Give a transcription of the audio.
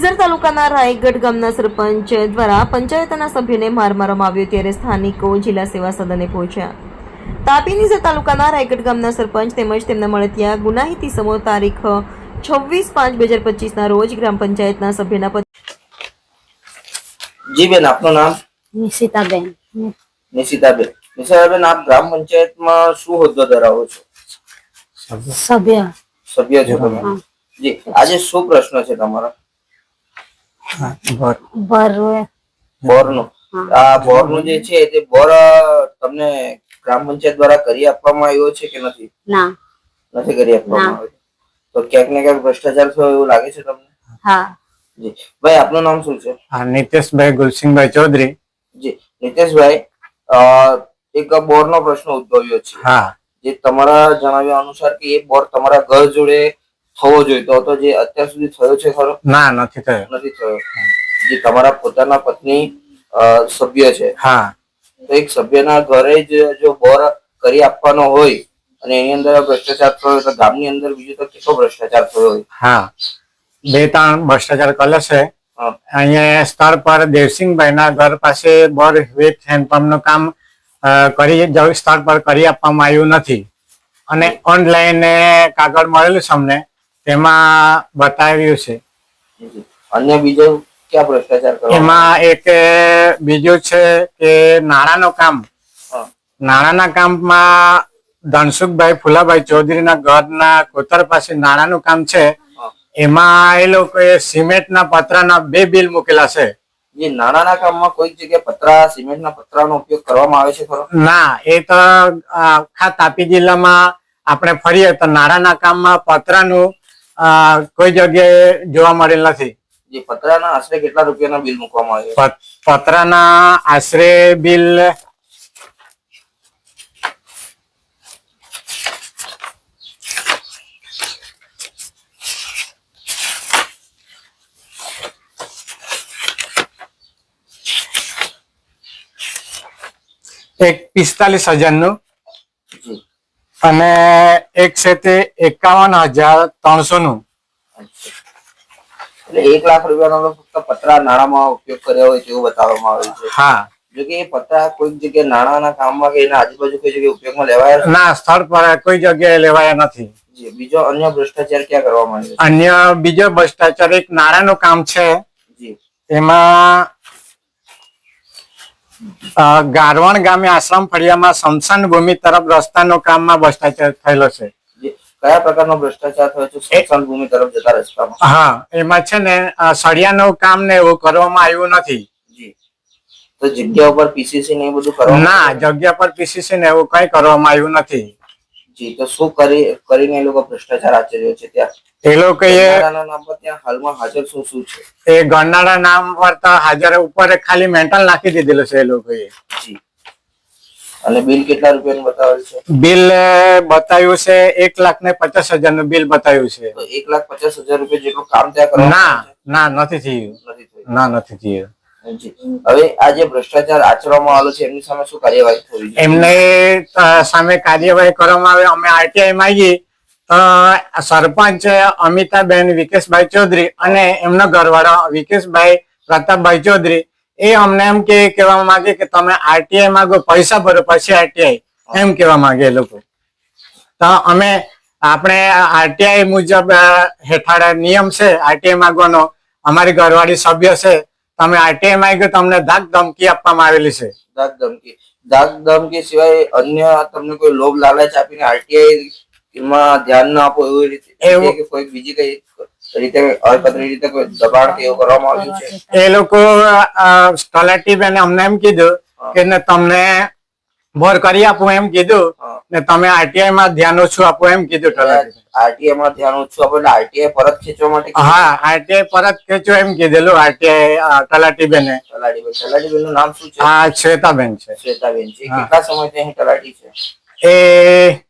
નિઝર તાલુકાના રાયગઢ ગામના સરપંચ દ્વારા પંચાયતના સભ્યને માર મારવામાં આવ્યો ત્યારે સ્થાનિકો જિલ્લા સેવા સદને પહોંચ્યા. તાપી નિઝર તાલુકાના રાયગઢ ગામના સરપંચ તેમજ તેમના મળતિયા ગુનાહિત ઇસમો તારીખ છવ્વીસ પાંચ બે હજાર પચીસના રોજ ગ્રામ પંચાયતના સભ્યના પદ જી બેન આપનું નામ? નિશિતાબેન. નિશિતાબેન. નિશિતાબેન આપ ગ્રામ પંચાયતમાં શું હોદ્દો ધરાવો છો? સભ્ય. સભ્ય છો તમે જી આજે શું પ્રશ્ન છે તમારો? ભર. બોરનો. આ બોરનું જે છે તે બોર તમને ગ્રામ પંચાયત દ્વારા કરી આપવામાં આવ્યો છે કે નથી? ના. નથી કરી આપવામાં આવ્યો? તો ક્યાંક ને ક્યાંક ભ્રષ્ટાચાર થયો એવું લાગે છે તમને? હા. જી. ભાઈ આપનું નામ શું છે? હા નિતેશભાઈ ગુલસિંહભાઈ ચૌધરી. જી. નિતેશભાઈ અ, એક બોરનો પ્રશ્ન ઉદ્ભવ્યો છે. હા. જે તમારા જણાવ્યા અનુસાર કે એ બોર તમારા ઘર જોડે થવો જોઈતો તો જે અત્યાર સુધી થયો છે ખરો? ના નથી થયો. નથી થયો. જે તમારા પોતાના પત્ની સભ્ય છે. હા. તો એક સભ્યના ઘરે જ જો બોર કરી આપવાનો હોય અને એની અંદર ભ્રષ્ટાચાર થયો તો ગામની અંદર બીજો તો કેટલો ભ્રષ્ટાચાર થયો હોય? હા. બે ત્રણ ભ્રષ્ટાચાર કરેલો છે. અહીંયા સ્થળ પર દેવસિંહભાઈ ના ઘર પાસે બોર વેથ હેન્ડપંપનું કામ કરી સ્થળ પર કરી આપવામાં આવ્યું નથી. અને ઓનલાઈન કાગળ મળેલું છે અમને. તેમાં બતાવ્યું છે. અન્ય બીજો ક્યાં ભ્રષ્ટાચાર એમાં એક બીજું છે કે નાણાનો કામ. નાણાના કામમાં ધનસુખભાઈ ફુલાભાઈ ચૌધરીના ઘરના કોતર પાસે નાણાનું કામ છે. એમાં એ લોકોએ સિમેન્ટના પતરાના બે બિલ મૂકેલા છે. જે નાણાના કામમાં કોઈ જગ્યાએ પતરા સિમેન્ટના પતરાનો ઉપયોગ કરવામાં આવે છે ખરો? ના એ તો આખા તાપી જિલ્લામાં આપણે ફરીએ તો નાણાના કામમાં પતરાનું કોઈ જગ્યાએ જોવા મળેલ નથી. જે પતરાના આશરે કેટલા રૂપિયાના બિલ મૂકવામાં આવે છે? પતરાના આશરે બિલ એક પિસ્તાલીસ હજારનું. જી અને એક છે તે એકાવન હજાર ત્રણસો નું. એટલે એક લાખ રૂપિયાનો તો ફક્ત પતરા નાણાંમાં ઉપયોગ કર્યો હોય તેવું બતાવવામાં આવ્યું છે. હા. જો કે એ પતરા કોઈ જગ્યાએ નાણાના કામમાં કે એના આજુબાજુ કોઈ જગ્યાએ ઉપયોગમાં લેવાયા ના સ્થળ પર કોઈ જગ્યાએ લેવાયા નથી. બીજો અન્ય ભ્રષ્ટાચાર ક્યાં કરવામાં આવ્યો અન્ય બીજો ભ્રષ્ટાચાર એક નાણાંનું કામ છે. એમાં ગારવણ ગામે આશ્રમ ફળિયામાં સમશાન ભૂમિ તરફ રસ્તાનો કામમાં ભ્રષ્ટાચાર થયેલો છે. કયા પ્રકારનો ભ્રષ્ટાચાર થયો છે? સ્મશાન ભૂમિ તરફ જતા રસ્તામાં? હા એમાં છે ને સળિયાનું કામ ને એવું કરવામાં આવ્યું નથી. તો જગ્યા ઉપર પીસીસી ને એ બધું કરવામાં ના જગ્યા પર પીસીસી ને એવું કઈ કરવામાં આવ્યું નથી. જી તો શું કરી કરીને એ લોકો ભ્રષ્ટાચાર આચર્યો છે ત્યાં? એ લોકો હાલમાં હાજર શું શું છે? એ ગરનાળા નામ પર તો હાજર ઉપર ખાલી મેન્ટલ નાખી દીધેલું છે એ લોકોએ અને બિલ કેટલા રૂપિયાનું બતાવેલ છે? બિલ બતાવ્યું છે એક લાખ ને પચાસ હજારનું બિલ બતાવ્યું છે. તો એક લાખ પચાસ હજાર રૂપિયા જેટલું કામ ત્યાં કરવામાં ના ના નથી થયું. ના નથી થયું. હવે આ જે ભ્રષ્ટાચાર આચરવામાં આવેલો છે એમની સામે શું કાર્યવાહી થવી એમને સામે કાર્યવાહી કરવામાં આવે. અમે આરટીઆઈ માંગી તો સરપંચ અમિતાબેન વિકેશભાઈ ચૌધરી અને એમનો ઘરવાળો વિકેશભાઈ પ્રતાપભાઈ ચૌધરી, એ અમને એમ કે, કહેવા માંગે કે તમે આરટીઆઈ માંગો, પૈસા ભરો, પછી આરટીઆઈ એમ કહેવા માંગે એ લોકો. તો અમે, આપણે આરટીઆઈ મુજબ હેઠળ નિયમ છે આરટીઆઈ માંગવાનો. અમારી ઘરવાળી સભ્ય છે. તમે આરટીઆઈ માંગ્યો, તમને ધાક ધમકી આપવામાં આવેલી છે. દાગ ધમકી. દાગ ધમકી સિવાય અન્ય તમને કોઈ લોભ લાલચ આપીને આરટીઆઈ માં ધ્યાન ના આપો એવી રીતે. કે કોઈ બીજી કઈ રીતે અકદરી રીતે કોઈ દબાણ કે એવું કરવામાં આવ્યું છે? એ લોકો તલાટી બેન અમને એમ કીધું કે તમને બોર કરી આપું એમ કીધું ને તમે આરટીઆઈ માં ધ્યાન ઓછું આપો એમ કીધું તલાટી આરટીઆઈ માં ધ્યાન ઓછું આપો એટલે આરટીઆઈ પરત ખેંચવા માટે હા આરટીઆઈ પરત ખેંચો એમ કીધેલું આરટીઆઈ તલાટી બેને તલાટી બેનનું નામ શું છે? આ શ્વેતાબેન છે. શ્વેતાબેન છે. હા. કેટલા સમયથી અહીં તલાટી છે? એ